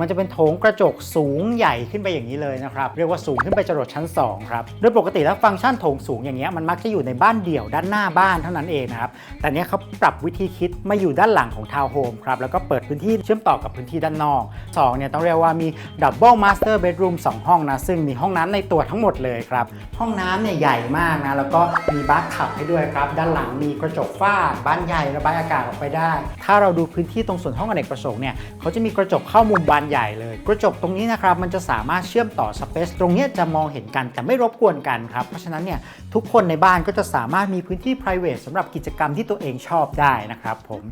มันจะเป็นโถงกระจกสูงใหญ่ขึ้นไปอย่างนี้เลยนะครับ เรียกว่าสูงขึ้นไปจรดชั้น 2 ครับ โดยปกติแล้วฟังก์ชันโถงสูงอย่างเงี้ยมันมักจะอยู่ในบ้านเดี่ยวด้านหน้าบ้านเท่านั้นเองนะครับ แต่เนี้ยเขาปรับวิธีคิดมาอยู่ด้านหลังของทาวน์โฮมครับ แล้วก็เปิดพื้นที่เชื่อมต่อกับพื้นที่ด้านนอก2เนี่ยต้องเรียกว่ามีดับเบิลมาสเตอร์เบดรูม2ห้องนะ ซึ่งมีห้องน้ำในตัวทั้งหมดเลยครับ ห้องน้ำเนี่ยใหญ่มากนะ แล้วก็มีบาร์ทับให้ด้วยครับ ด้านหลังมีกระจกฝ้าบานใหญ่ระบายอากาศออกไปได้ ถ้าเราดูพื้นที่ตรงส่วนห้องอเนกประสงค์เนี่ยเขาจะมีกระจกเข้ามุมบานใหญ่เลย กระจกตรงนี้นะครับมันจะสามารถเชื่อมต่อสเปซตรงนี้จะมองเห็นกันแต่ไม่รบกวนกันครับ เพราะฉะนั้นเนี่ยทุกคนในบ้านก็จะสามารถมีพื้นที่ private สำหรับกิจกรรมที่ตัวเองชอบได้นะครับผม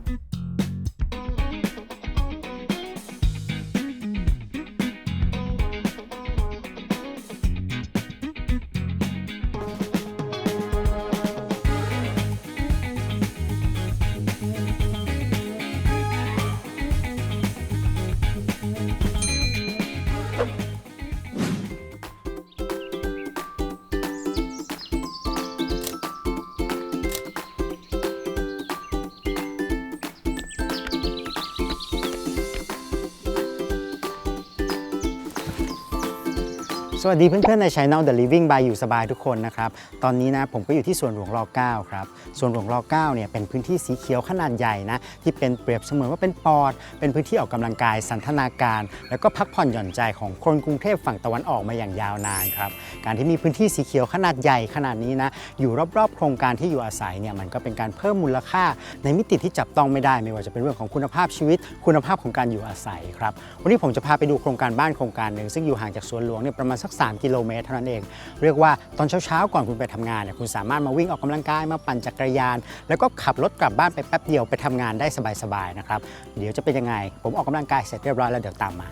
สวัสดีเพื่อนๆใน Channel The Living by อยู่สบายทุกคนนะครับ ตอนนี้นะผมก็อยู่ที่สวนหลวงร9ครับสวนหลวงร9เนี่ยเป็นพื้นที่สีเขียวขนาดใหญ่นะที่เป็นเปรียบเสมือนว่าเป็นปอด เป็นพื้นที่ออกกำลังกายสันทนาการ แล้วก็พักผ่อนหย่อนใจของคนกรุงเทพฝั่งตะวันออกมาอย่างยาวนานครับการที่มีพื้นที่สีเขียวขนาดใหญ่ขนาดนี้นะอยู่รอบๆ โครงการที่อยู่อาศัยเนี่ยมันก็เป็นการเพิ่มมูลค่า ในมิติที่จับต้องไม่ได้ ไม่ว่าจะเป็นเรื่องของคุณภาพชีวิต คุณภาพของการอยู่อาศัยครับวันนี้ผมจะพาไปดูโครงการบ้านโครงการหนึ่งซึ่งอยู่ห่างจากสวนหลวงเนี่ยประมาณสัก3 กิโลเมตรเท่านั้นเอง เรียกว่าตอนเช้าๆก่อนคุณไปทำงานเนี่ยคุณสามารถมาวิ่งออกกำลังกายมาปั่นจักรยาน แล้วก็ขับรถกลับบ้านไปแป๊บเดียวไปทำงานได้สบายๆนะครับเดี๋ยวจะเป็นยังไง ผมออกกำลังกายเสร็จเรียบร้อยแล้วเดี๋ยวตามมา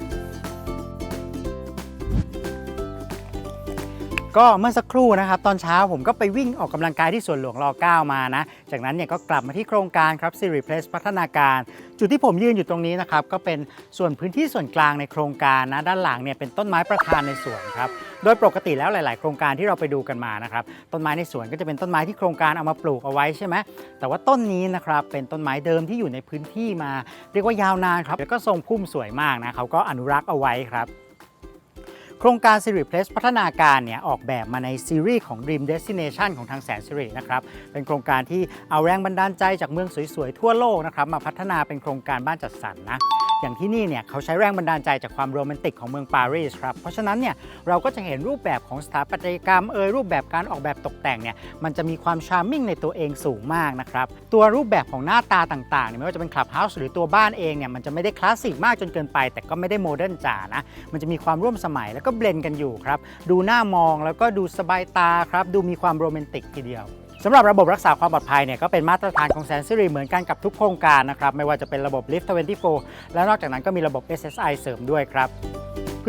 ก็เมื่อสักครู่นะครับ ตอนเช้าผมก็ไปวิ่งออกกำลังกายที่สวนหลวงร9มานะ จากนั้นเนี่ยก็กลับมาที่โครงการครับ Siri Place พัฒนาการ จุดที่ผมยืนอยู่ตรงนี้นะครับ ก็เป็นส่วนพื้นที่ส่วนกลางในโครงการนะ ด้านหลังเนี่ยเป็นต้นไม้ประธานในสวนครับ โดยปกติแล้วหลาย ๆ โครงการที่เราไปดูกันมานะครับ ต้นไม้ในสวนก็จะเป็นต้นไม้ที่โครงการเอามาปลูกเอาไว้ใช่ไหม แต่ว่าต้นนี้นะครับเป็นต้นไม้เดิมที่อยู่ในพื้นที่มา เรียกว่ายาวนานครับ แล้วก็ทรงพุ่มสวยมากนะเขาก็อนุรักษ์เอาไว้ครับ โครงการ Siri Place พัฒนาการเนี่ยออกแบบมาในซีรีส์ของ Dream Destination ของทางแสนสิรินะครับ เป็นโครงการที่เอาแรงบันดาลใจจากเมืองสวยๆ ทั่วโลกนะครับ มาพัฒนาเป็นโครงการบ้านจัดสรรนะ อย่างที่นี่เนี่ยเขาใช้แรงบันดาลใจจากความโรแมนติกของเมืองปารีสครับ เพราะฉะนั้นเนี่ยเราก็จะเห็นรูปแบบของสถาปัตยกรรมเอยรูปแบบการออกแบบตกแต่งเนี่ยมันจะมีความชาร์มมิ่งในตัวเองสูงมากนะครับ ตัวรูปแบบของหน้าตาต่างๆเนี่ยไม่ว่าจะเป็นคลับเฮาส์หรือตัวบ้านเองเนี่ยมันจะไม่ได้คลาสสิกมากจนเกินไป แต่ก็ไม่ได้โมเดิร์นจ๋านะมันจะมีความร่วมสมัยแล้วก็เบลนกันอยู่ครับดูหน่ามองแล้วก็ดูสบายตาครับดูมีความโรแมนติกทีเดียว สำหรับระบบรักษาความปลอดภัยเนี่ยก็เป็นมาตรฐานของแสนสิริเหมือนกันกับทุกโครงการนะครับ ไม่ว่าจะเป็นระบบ Lift 24 และนอกจากนั้นก็มีระบบ SSI เสริมด้วยครับ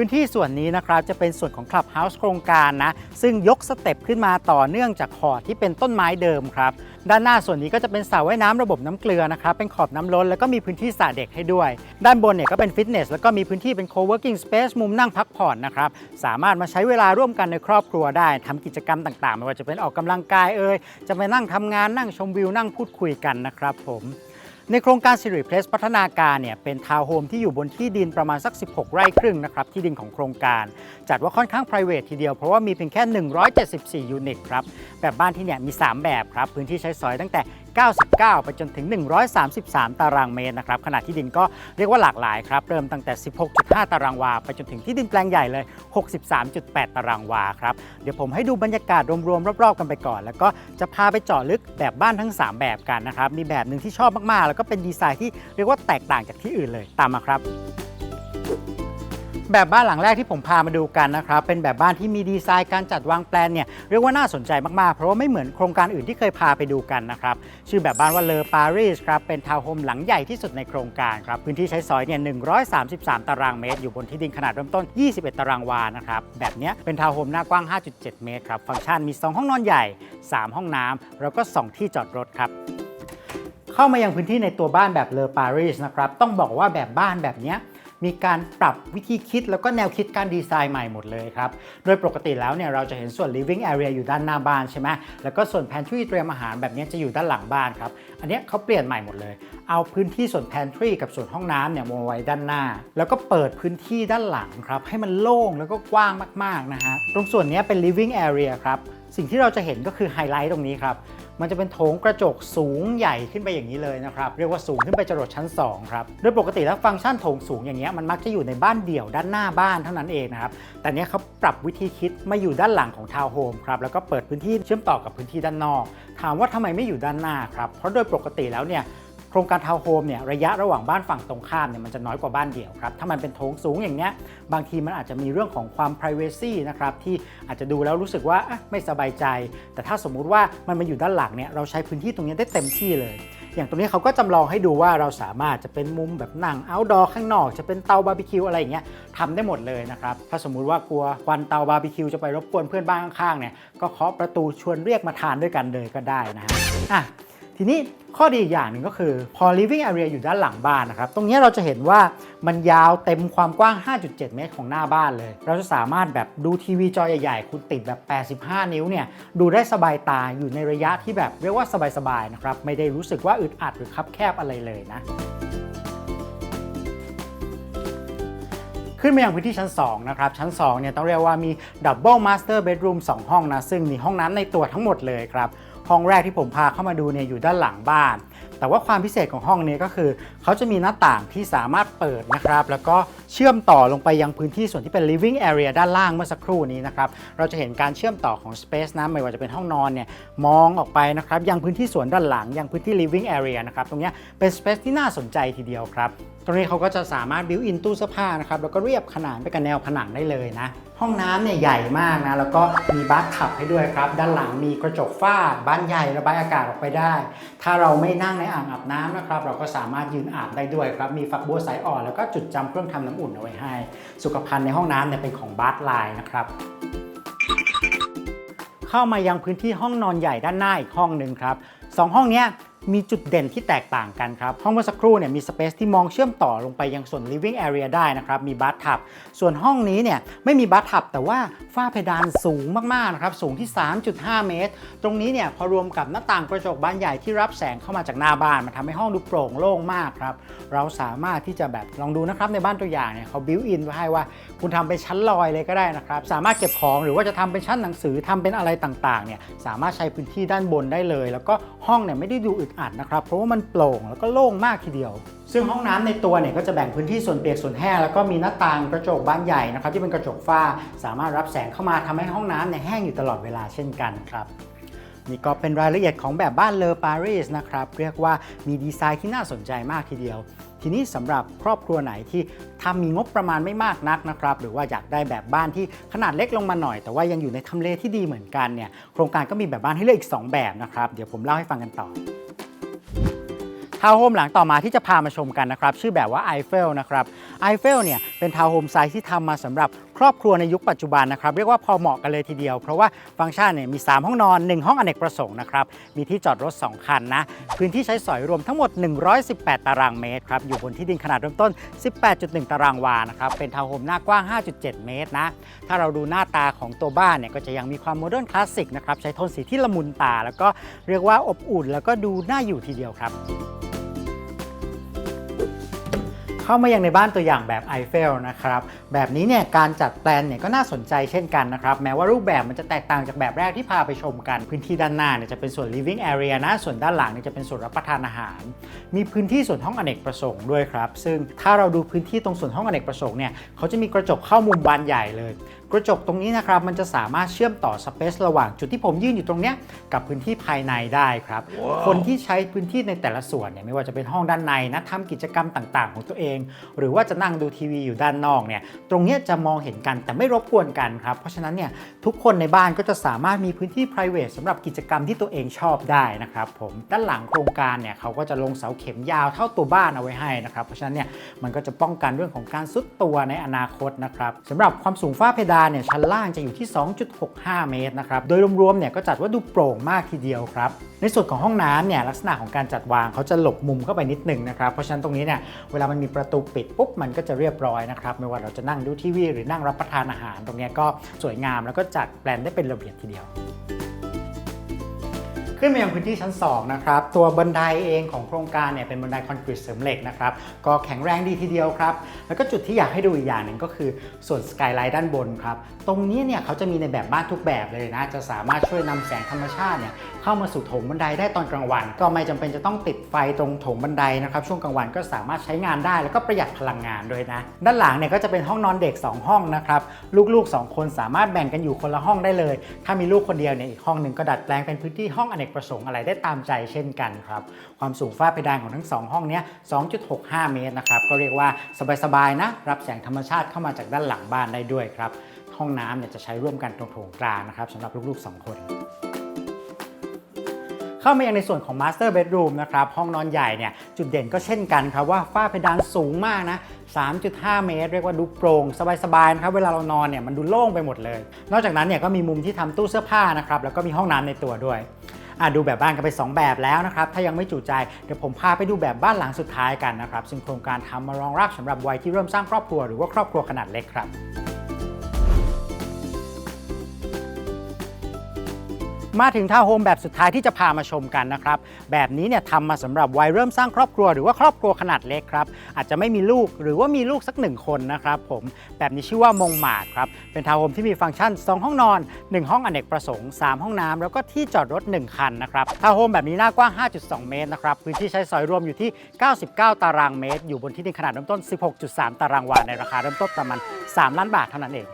พื้นที่ส่วนนี้นะครับจะเป็นส่วนของ Clubhouse โครงการนะ ซึ่งยกสเต็ปขึ้นมาต่อเนื่องจากขอดที่เป็นต้นไม้เดิมครับ ด้านหน้าส่วนนี้ก็จะเป็นสระว่ายน้ำระบบน้ำเกลือนะครับ เป็นขอบน้ำล้นแล้วก็มีพื้นที่สระเด็กให้ด้วย ด้านบนเนี่ยก็เป็นฟิตเนสแล้วก็มีพื้นที่เป็น co-working space มุมนั่งพักผ่อนนะครับ สามารถมาใช้เวลาร่วมกันในครอบครัวได้ทำกิจกรรมต่างๆไม่ว่าจะเป็นออกกำลังกายเอ่ยจะไปนั่งทำงานนั่งชมวิวนั่งพูดคุยกันนะครับผม ในโครงการสิริเพลสพัฒนาการเนี่ยเป็นทาวน์โฮมที่อยู่บนที่ดินประมาณสัก 16 ไร่ครึ่งนะครับที่ดินของโครงการ จัดว่าค่อนข้าง p r i v a t ทีเดียวเพราะว่ามีเพียงแค่ 174 ยูนิตครับแบบบ้านที่เนี่ยมี 3 แบบครับพื้นที่ใช้สอยตั้งแต่ 99 ไปจนถึง 133 ตารางเมตรนะครับขนาดที่ดินก็เรียกว่าหลากหลายครับ เริ่มตั้งแต่ 16.5 ตารางวา ไปจนถึงที่ดินแปลงใหญ่เลย 63.8 ตารางวาครับ เดี๋ยวผมให้ดูบรรยากาศรวมๆรอบๆกันไปก่อน แล้วก็จะพาไปเจาะลึกแบบบ้านทั้ง 3 แบบกันนะครับ มีแบบหนึ่งที่ชอบมากๆ แล้วก็เป็นดีไซน์ที่เรียกว่าแตกต่างจากที่อื่นเลย ตามมาครับ แบบบ้านหลังแรกที่ผมพามาดูกันนะครับเป็นแบบบ้านที่มีดีไซน์การจัดวางแปลนเนี่ยเรียกว่าน่าสนใจมากๆ เพราะว่าไม่เหมือนโครงการอื่นที่เคยพาไปดูกันนะครับชื่อแบบบ้านว่าเลอปารีสครับเป็นทาวน์โฮมหลังใหญ่ที่สุดในโครงการครับพื้นที่ใช้สอยเนี่ย133 ตารางเมตร อยู่บนที่ดินขนาดเริ่มต้น 21 ตารางวานะครับแบบเนี้ยเป็นทาวน์โฮมหน้ากว้าง 5.7 เมตรครับฟังก์ชันมี 2 ห้องนอนใหญ่ 3 ห้องน้ำแล้วก็ 2 ที่จอดรถครับเข้ามายังพื้นที่ในตัวบ้านแบบเลอปารีสนะครับต้องบอกว่าแบบบ้านแบบเนี้ย มีการปรับวิธีคิดแล้วก็แนวคิดการดีไซน์ใหม่หมดเลยครับ โดยปกติแล้วเนี่ยเราจะเห็นส่วน living area อยู่ด้านหน้าบ้านใช่ไหมแล้วก็ส่วน pantry เตรียมอาหารแบบนี้จะอยู่ด้านหลังบ้านครับ อันนี้เขาเปลี่ยนใหม่หมดเลย เอาพื้นที่ส่วน pantry กับส่วนห้องน้ำเนี่ยมาไว้ด้านหน้า แล้วก็เปิดพื้นที่ด้านหลังครับให้มันโล่งแล้วก็กว้างมากๆนะฮะตรงส่วนนี้เป็น living area ครับ สิ่งที่เราจะเห็นก็คือไฮไลท์ตรงนี้ครับ มันจะเป็นโถงกระจกสูงใหญ่ขึ้นไปอย่างนี้เลยนะครับ เรียกว่าสูงขึ้นไปจรดชั้น 2 ครับ โดยปกติแล้วฟังก์ชันโถงสูงอย่างเงี้ยมันมักจะอยู่ในบ้านเดี่ยวด้านหน้าบ้านเท่านั้นเองนะครับ แต่เนี้ยเขาปรับวิธีคิดมาอยู่ด้านหลังของทาวน์โฮมครับ แล้วก็เปิดพื้นที่เชื่อมต่อกับพื้นที่ด้านนอก ถามว่าทำไมไม่อยู่ด้านหน้าครับ เพราะโดยปกติแล้วเนี่ย โครงการทาวน์โฮมเนี่ยระยะระหว่างบ้านฝั่งตรงข้ามเนี่ยมันจะน้อยกว่าบ้านเดี่ยวครับ ถ้ามันเป็นโถงสูงอย่างเนี้ยบางทีมันอาจจะมีเรื่องของความ p r i เวซีนะครับที่อาจจะดูแล้วรู้สึกว่าไม่สบายใจ แต่ถ้าสมมุติว่ามันมาอยู่ด้านหลังเนี่ยเราใช้พื้นที่ตรงนี้ได้เต็มที่เลยอย่างตรงนี้เขาก็จำลองให้ดูว่าเราสามารถจะเป็นมุมแบบนั่ง outdoor ข้างนอก จะเป็นเตาบาร์บีคิวอะไรอย่างเงี้ยทำได้หมดเลยนะครับ ถ้าสมมุติว่ากลัวควันเตาบาร์บีคิวจะไปรบกวนเพื่อนบ้านข้างๆเนี่ยก็เคาะประตูชวนเรียกมาทานด้วยกันเลยก็ได้นะฮะอะ ทีนี้ข้อดีอีกอย่างหนึ่งก็คือพอ living area อยู่ด้านหลังบ้านนะครับ ตรงนี้เราจะเห็นว่ามันยาวเต็มความกว้าง 5.7 เมตรของหน้าบ้านเลย เราจะสามารถแบบดูทีวีจอใหญ่ๆ คุณติดแบบ 85 นิ้วเนี่ย ดูได้สบายตาอยู่ในระยะที่แบบเรียกว่าสบายๆ นะครับ ไม่ได้รู้สึกว่าอึดอัดหรือคับแคบอะไรเลยนะขึ้นมาอย่างพื้นที่ชั้น 2 นะครับ ชั้น 2 เนี่ยต้องเรียกว่ามี Double Master Bedroom 2ห้องนะ ซึ่งมีห้องน้ำในตัวทั้งหมดเลยครับ ห้องแรกที่ผมพาเข้ามาดูเนี่ยอยู่ด้านหลังบ้าน แต่ว่าความพิเศษของห้องนี้ก็คือ เขาจะมีหน้าต่างที่สามารถเปิดนะครับ แล้วก็ เชื่อมต่อลงไปยังพื้นที่ส่วนที่เป็น living area ด้านล่างเมื่อสักครู่นี้นะครับเราจะเห็นการเชื่อมต่อของ space นะไม่ว่าจะเป็นห้องนอนเนี่ยมองออกไปนะครับยังพื้นที่สวนด้านหลังยังพื้นที่ living area นะครับตรงนี้เป็น space ที่น่าสนใจทีเดียวครับตรงนี้เขาก็จะสามารถ built in ตู้เสื้อผ้านะครับแล้วก็เรียบขนานไปกับแนวผนังได้เลยนะ ห้องน้ำเนี่ยใหญ่มากนะ แล้วก็มีบาร์ทับให้ด้วยครับ ด้านหลังมีกระจกฝ้าบานใหญ่ระบายอากาศออกไปได้ ถ้าเราไม่นั่งในอ่างอาบน้ำนะครับ เราก็สามารถยืนอาบได้ด้วยครับ มีฝักบัวสายอ่อนแล้วก็จุดจำเครื่องทำน้ำอุ่นเอาไว้ให้ สุขภัณฑ์ในห้องน้ำเนี่ยเป็นของบาร์ไลน์นะครับ เข้ามายังพื้นที่ห้องนอนใหญ่ด้านหน้าอีกห้องหนึ่งครับสองห้องเนี้ย มีจุดเด่นที่แตกต่างกันครับ ห้องเมื่อสักครู่เนี่ยมีสเปซที่มองเชื่อมต่อลงไปยังส่วน living area ได้นะครับ มีบัตทับ ส่วนห้องนี้เนี่ยไม่มีบัตทับ แต่ว่าฝ้าเพดานสูงมากๆนะครับ สูงที่ 3.5 เมตร ตรงนี้เนี่ยพอรวมกับหน้าต่างกระจกบานใหญ่ที่รับแสงเข้ามาจากหน้าบ้านมันทำให้ห้องดูโปร่งโล่งมากครับ เราสามารถที่จะแบบลองดูนะครับในบ้านตัวอย่างเนี่ยเขาบิวอินไว้ให้ว่าคุณทำเป็นชั้นลอยเลยก็ได้นะครับ สามารถเก็บของหรือว่าจะทำเป็นชั้นหนังสือทำเป็นอะไรต่างๆเนี่ยสามารถใช้พื้นที่ด้านบนได้เลย แล้วก็ห้องเนี่ยไม่ได้ดูอึดอัดนะครับ เพราะว่ามันโปร่งแล้วก็โล่งมากทีเดียว ซึ่งห้องน้ำในตัวเนี่ยก็จะแบ่งพื้นที่ส่วนเปียกส่วนแห้งแล้วก็มีหน้าต่างกระจกบานใหญ่นะครับที่เป็นกระจกฝ้าสามารถรับแสงเข้ามาทำให้ห้องน้ำเนี่ยแห้งอยู่ตลอดเวลาเช่นกันครับนี่ก็เป็นรายละเอียดของแบบบ้านเลอปารีสนะครับ เรียกว่ามีดีไซน์ที่น่าสนใจมากทีเดียว ทีนี้สำหรับครอบครัวไหนที่ทำมีงบประมาณไม่มากนักนะครับ หรือว่าอยากได้แบบบ้านที่ขนาดเล็กลงมาหน่อย แต่ว่ายังอยู่ในทำเลที่ดีเหมือนกันเนี่ยโครงการก็มีแบบบ้านให้เลือกอีก 2 แบบนะครับ เดี๋ยวผมเล่าให้ฟังกันต่อ ทาวน์โฮมหลังต่อมาที่จะพามาชมกันนะครับ ชื่อแบบว่าไอเฟลนะครับไอเฟลเนี่ยเป็นทาวน์โฮมไซส์ที่ทำมาสำหรับครอบครัวในยุคปัจจุบันนะครับ เรียกว่าพอเหมาะกันเลยทีเดียว เพราะว่าฟังก์ชันเนี่ยมี 3 ห้องนอน 1 ห้องอเนกประสงค์นะครับ มีที่จอดรถ 2 คันนะ พื้นที่ใช้สอยรวมทั้งหมด 118 ตารางเมตรครับ อยู่บนที่ดินขนาดเริ่มต้น 18.1 ตารางวานะครับ เป็นทาวน์โฮมหน้ากว้าง 5.7 เมตรนะ ถ้าเราดูหน้าตาของตัวบ้านเนี่ยก็จะยังมีความโมเดิร์นคลาสสิกนะครับ ใช้โทนสีที่ละมุนตา แล้วก็เรียกว่าอบอุ่น แล้วก็ดูน่าอยู่ทีเดียวครับ เข้ามายังในบ้านตัวอย่างแบบไอเฟลนะครับแบบนี้เนี่ยการจัดแปลนเนี่ยก็น่าสนใจเช่นกันนะครับแม้ว่ารูปแบบมันจะแตกต่างจากแบบแรกที่พาไปชมกัน พื้นที่ด้านหน้าเนี่ยจะเป็นส่วน living area นะส่วนด้านหลังเนี่ยจะเป็นส่วนรับประทานอาหาร มีพื้นที่ส่วนห้องอเนกประสงค์ด้วยครับซึ่งถ้าเราดูพื้นที่ตรงส่วนห้องอเนกประสงค์เนี่ยเขาจะมีกระจกเข้ามุมบานใหญ่เลย กระจกตรงนี้นะครับมันจะสามารถเชื่อมต่อสเปซระหว่างจุดที่ผมยืนอยู่ตรงเนี้ยกับพื้นที่ภายในได้ครับคนที่ใช้พื้นที่ในแต่ละส่วนเนี่ยไม่ว่าจะเป็นห้องด้านในนะทำกิจกรรมต่าง ๆ ของตัวเองหรือว่าจะนั่งดูทีวีอยู่ด้านนอกเนี่ยตรงนี้จะมองเห็นกันแต่ไม่รบกวนกันครับ เพราะฉะนั้นเนี่ยทุกคนในบ้านก็จะสามารถมีพื้นที่ p r i v a t สำหรับกิจกรรมที่ตัวเองชอบได้นะครับผมด้านหลังโครงการเนี่ยเขาก็จะลงเสาเข็มยาวเท่าตัวบ้านเอาไว้ให้นะครับเพราะฉะนั้นเนี่ยมันก็จะป้องกันเรื่องของการซุดตัวในอนาคตนะครับสำหรับความสูงฝ้าเพดานเนี่ยชั้นล่างจะอยู่ที่ 2.65 เมตรนะครับโดยรวมๆเนี่ยก็จัดว่าดูโปร่งมากทีเดียวครับในส่วนของห้องน้ำเนี่ยลักษณะของการจัดวางเขาจะหลบมุมเข้าไปนิดหนึงนะครับเพราะฉะนั้นตรงนี้เนี่ยเวลามันมีปประตูปิดปุ๊บมันก็จะเรียบร้อยนะครับไม่ว่าเราจะนั่งดูทีวีหรือนั่งรับประทานอาหาร ตรงนี้ก็สวยงามแล้วก็จัดแปลนได้เป็นระเบียบทีเดียว ขึ้นมายังพื้นที่ชั้น 2 นะครับ ตัวบันไดเองของโครงการเนี่ยเป็นบันไดคอนกรีตเสริมเหล็กนะครับ ก็แข็งแรงดีทีเดียวครับ แล้วก็จุดที่อยากให้ดูอีกอย่างหนึ่งก็คือส่วนสกายไลท์ด้านบนครับ ตรงนี้เนี่ยเขาจะมีในแบบบ้านทุกแบบเลยนะ จะสามารถช่วยนำแสงธรรมชาติเนี่ยเข้ามาสู่โถงบันไดได้ตอนกลางวัน ก็ไม่จำเป็นจะต้องติดไฟตรงโถงบันไดนะครับ ช่วงกลางวันก็สามารถใช้งานได้ แล้วก็ประหยัดพลังงานด้วยนะ ด้านหลังเนี่ยก็จะเป็นห้องนอนเด็ก 2 ห้องนะครับลูกๆ 2 คนสามารถแบ่งกันอยู่คนละห้องได้เลย ถ้ามีลูกคนเดียวเนี่ยอีกห้องหนึ่งก็ดัดแปลงเป็นพื้นที่ห้องอเนกประสงค์อะไรได้ตามใจเช่นกันครับ ความสูงฝ้าเพดานของทั้ง 2 ห้องนี้2.65 เมตรนะครับ ก็เรียกว่าสบายๆนะ รับแสงธรรมชาติเข้ามาจากด้านหลังบ้านได้ด้วยครับ ห้องน้ำเนี่ยจะใช้ร่วมกันตรงโถงกลางนะครับสำหรับลูกๆ 2 คนเข้ามายังในส่วนของ Master Bedroom นะครับ ห้องนอนใหญ่เนี่ยจุดเด่นก็เช่นกันครับว่าฝ้าเพดานสูงมากนะ 3.5 เมตร เรียกว่าดูโปร่งสบายๆนะครับเวลาเรานอนเนี่ยมันดูโล่งไปหมดเลย นอกจากนั้นเนี่ยก็มีมุมที่ทำตู้เสื้อผ้านะครับแล้วก็มีห้องน้ำในตัวด้วย อะดูแบบบ้านกันไป 2 แบบแล้วนะครับ ถ้ายังไม่จุใจ เดี๋ยวผมพาไปดูแบบบ้านหลังสุดท้ายกันนะครับ ซึ่งโครงการทำมารองรับสำหรับวัยที่เริ่มสร้างครอบครัวหรือว่าครอบครัวขนาดเล็กครับ มาถึงทาวน์โฮมแบบสุดท้ายที่จะพามาชมกันนะครับ แบบนี้เนี่ยทำมาสำหรับวัยเริ่มสร้างครอบครัวหรือว่าครอบครัวขนาดเล็กครับ อาจจะไม่มีลูกหรือว่ามีลูกสักหนึ่งคนนะครับผมแบบนี้ชื่อว่ามงหมาดครับ เป็นทาวน์โฮมที่มีฟังก์ชัน 2 ห้องนอน 1 ห้องอเนกประสงค์ 3 ห้องน้ำแล้วก็ที่จอดรถ 1 คันนะครับทาวน์โฮมแบบนี้หน้ากว้าง 5.2 เมตรนะครับพื้นที่ใช้สอยรวมอยู่ที่ 99 ตารางเมตร อยู่บนที่ดินขนาดเริ่มต้น 16.3 ตารางวาในราคาเริ่มต้นประมาณ3ล้านบาทเท่านั้นเอง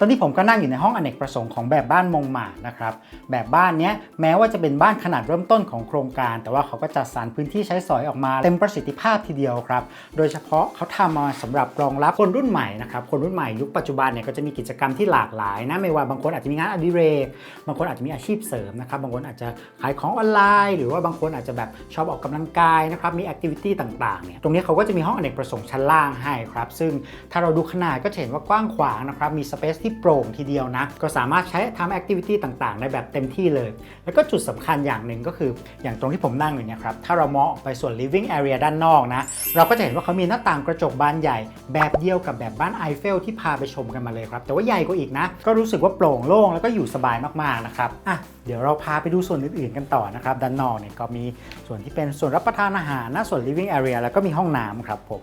ตอนนี้ผมก็นั่งอยู่ในห้องอเนกประสงค์ของแบบบ้านมงหมานะครับ แบบบ้านเนี้ยแม้ว่าจะเป็นบ้านขนาดเริ่มต้นของโครงการ แต่ว่าเขาก็จัดสรรพื้นที่ใช้สอยออกมาเต็มประสิทธิภาพทีเดียวครับ โดยเฉพาะเขาทำมาสำหรับรองรับคนรุ่นใหม่นะครับ คนรุ่นใหม่ยุคปัจจุบันเนี่ยก็จะมีกิจกรรมที่หลากหลายนะ ไม่ว่าบางคนอาจจะมีงานอดิเรก บางคนอาจจะมีอาชีพเสริมนะครับ บางคนอาจจะขายของออนไลน์ หรือว่าบางคนอาจจะแบบชอบออกกำลังกายนะครับ มีแอคทิวิตี้ต่างๆ เนี่ย ตรงนี้เขาก็จะมีห้องอเนกประสงค์ชั้นล่างให้ครับ ซึ่งถ้าเราดูขนาดก็เห็นว่ากว้างขวางนะครับ มีสเปซที่โปร่งทีเดียวนะ ก็สามารถใช้ทำแอคทิวิตี้ต่างๆ ได้แบบเต็มที่เลย แล้วก็จุดสำคัญอย่างหนึ่งก็คืออย่างตรงที่ผมนั่งอยู่เนี่ยครับ ถ้าเรามองออกไปส่วน living area ด้านนอกนะ เราก็จะเห็นว่าเขามีหน้าต่างกระจกบานใหญ่ แบบเดียวกับแบบบ้านไอเฟลที่พาไปชมกันมาเลยครับ แต่ว่าใหญ่กว่าอีกนะ ก็รู้สึกว่าโปร่งโล่งแล้วก็อยู่สบายมากๆนะครับอะเดี๋ยวเราพาไปดูส่วนอื่นๆกันต่อนะครับ ด้านนอกเนี่ยก็มีส่วนที่เป็นส่วนรับประทานอาหารนะส่วน living area แล้วก็มีห้องน้ำครับผม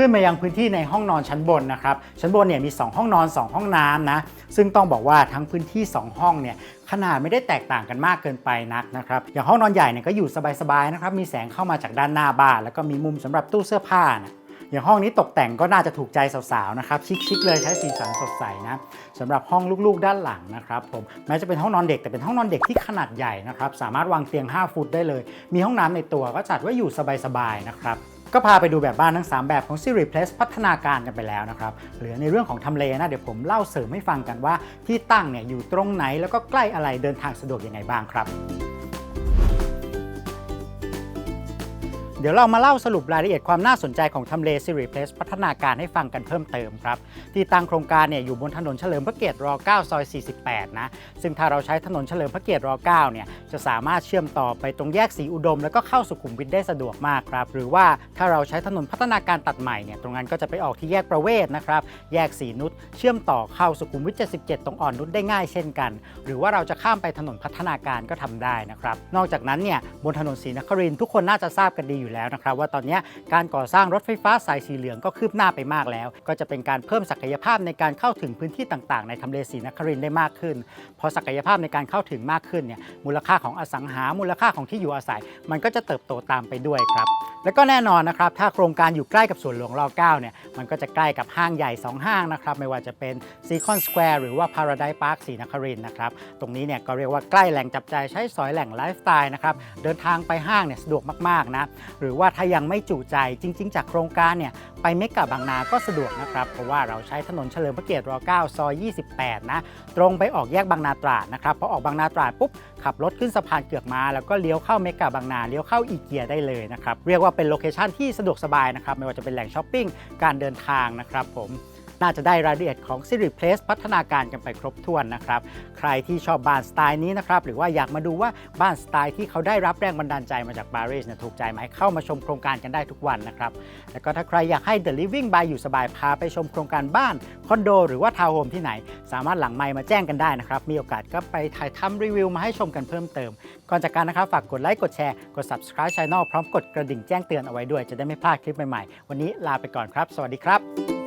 ขึ้นมายังพื้นที่ในห้องนอนชั้นบนนะครับ ชั้นบนเนี่ยมี 2 ห้องนอน 2 ห้องน้ำนะ ซึ่งต้องบอกว่าทั้งพื้นที่ 2 ห้องเนี่ยขนาดไม่ได้แตกต่างกันมากเกินไปนักนะครับ อย่างห้องนอนใหญ่เนี่ยก็อยู่สบายๆนะครับ มีแสงเข้ามาจากด้านหน้าบ้าน แล้วก็มีมุมสำหรับตู้เสื้อผ้านะอย่างห้องนี้ตกแต่งก็น่าจะถูกใจสาวๆนะครับชิคๆเลยใช้สีสันสดใสนะสำหรับห้องลูกๆด้านหลังนะครับผมแม้จะเป็นห้องนอนเด็กแต่เป็นห้องนอนเด็กที่ขนาดใหญ่นะครับสามารถวางเตียง 5 ฟุตได้เลย มีห้องน้ำในตัวก็จัดไว้อยู่สบายๆนะครับ ก็พาไปดูแบบบ้านทั้ง 3 แบบของ Siri Place พัฒนาการกันไปแล้วนะครับ เหลือในเรื่องของทำเลนะเดี๋ยวผมเล่าเสริมให้ฟังกันว่าที่ตั้งเนี่ยอยู่ตรงไหนแล้วก็ใกล้อะไรเดินทางสะดวกยังไงบ้างครับ เดี๋ยวเรามาเล่าสรุปรายละเอียดความน่าสนใจของทำเล Siri Place พัฒนาการให้ฟังกันเพิ่มเติมครับ ที่ตั้งโครงการเนี่ยอยู่บนถนนเฉลิมพระเกียรติร9ซอย 48 นะ ซึ่งถ้าเราใช้ถนนเฉลิมพระเกียรติร9เนี่ยจะสามารถเชื่อมต่อไปตรงแยกสีอุดม แล้วก็เข้าสุขุมวิทได้สะดวกมากครับ หรือว่าถ้าเราใช้ถนนพัฒนาการตัดใหม่เนี่ยตรงนั้นก็จะไปออกที่แยกประเวศนะครับแยกสีนุชเชื่อมต่อเข้าสุขุมวิท 77 ตรงอ่อนนุชได้ง่ายเช่นกัน หรือว่าเราจะข้ามไปถนนพัฒนาการก็ทำได้นะครับนอกจากนั้นเนี่ยบนถนนศรีนครินทุกคนน่าจะทราบกันดีอยู่แล้วนะครับว่าตอนนี้การก่อสร้างรถไฟฟ้าสายสีเหลืองก็คืบหน้าไปมากแล้ว ก็จะเป็นการเพิ่มศักยภาพในการเข้าถึงพื้นที่ต่างๆ ในทำเลศรีนครินได้มากขึ้น พอศักยภาพในการเข้าถึงมากขึ้นเนี่ยมูลค่าของอสังหามูลค่าของที่อยู่อาศัย มันก็จะเติบโตตามไปด้วยครับแล้วก็แน่นอนนะครับถ้าโครงการอยู่ใกล้กับสวนหลวงร9เนี่ยมันก็จะใกล้กับห้างใหญ่ 2 ห้างนะครับไม่ว่าจะเป็นซีคอนสแควร์หรือว่า Paradise Park ศรีนครินนะครับตรงนี้เนี่ยก็เรียกว่าใกล้แหล่งจับจ่ายใช้สอยแหล่งไลฟ์สไตล์นะครับเดินทางไปห้างเนี่ยสะดวกมากๆนะหรือว่าถ้ายังไม่จุใจจริง ๆ จากโครงการเนี่ยไปเมกะบางนาก็สะดวกนะครับ เพราะว่าเราใช้ถนนเฉลิมพระเกียรติร9ซอย 28 นะ ตรงไปออกแยกบางนาตราดนะครับพอออกบางนาตราดปุ๊บขับรถขึ้นสะพานเกือกมาแล้วก็เลี้ยวเข้าเมกะบางนาเลี้ยวเข้าอีเกียได้เลยนะครับเรียกว่าเป็นโลเคชันที่สะดวกสบายนะครับไม่ว่าจะเป็นแหล่งช้อปปิ้งการเดินทางนะครับผม น่าจะได้รายละเอียดของ City Place พัฒนาการกันไปครบถ้วนนะครับ ใครที่ชอบบ้านสไตล์นี้นะครับ หรือว่าอยากมาดูว่าบ้านสไตล์ที่เขาได้รับแรงบันดาลใจมาจากปารีสเนี่ยถูกใจไหมเข้ามาชมโครงการกันได้ทุกวันนะครับ แล้วก็ถ้าใครอยากให้ The Living by อยู่สบายพาไปชมโครงการบ้านคอนโด หรือว่าทาวน์โฮมที่ไหน สามารถหลังไมค์มาแจ้งกันได้นะครับมีโอกาสก็ไปถ่ายทำรีวิวมาให้ชมกันเพิ่มเติม ก่อนจากการนะครับฝากกดไลค์กดแชร์กด subscribe channel พร้อมกดกระดิ่งแจ้งเตือนเอาไว้ด้วยจะได้ไม่พลาดคลิปใหม่ๆ วันนี้ลาไปก่อนครับ สวัสดีครับ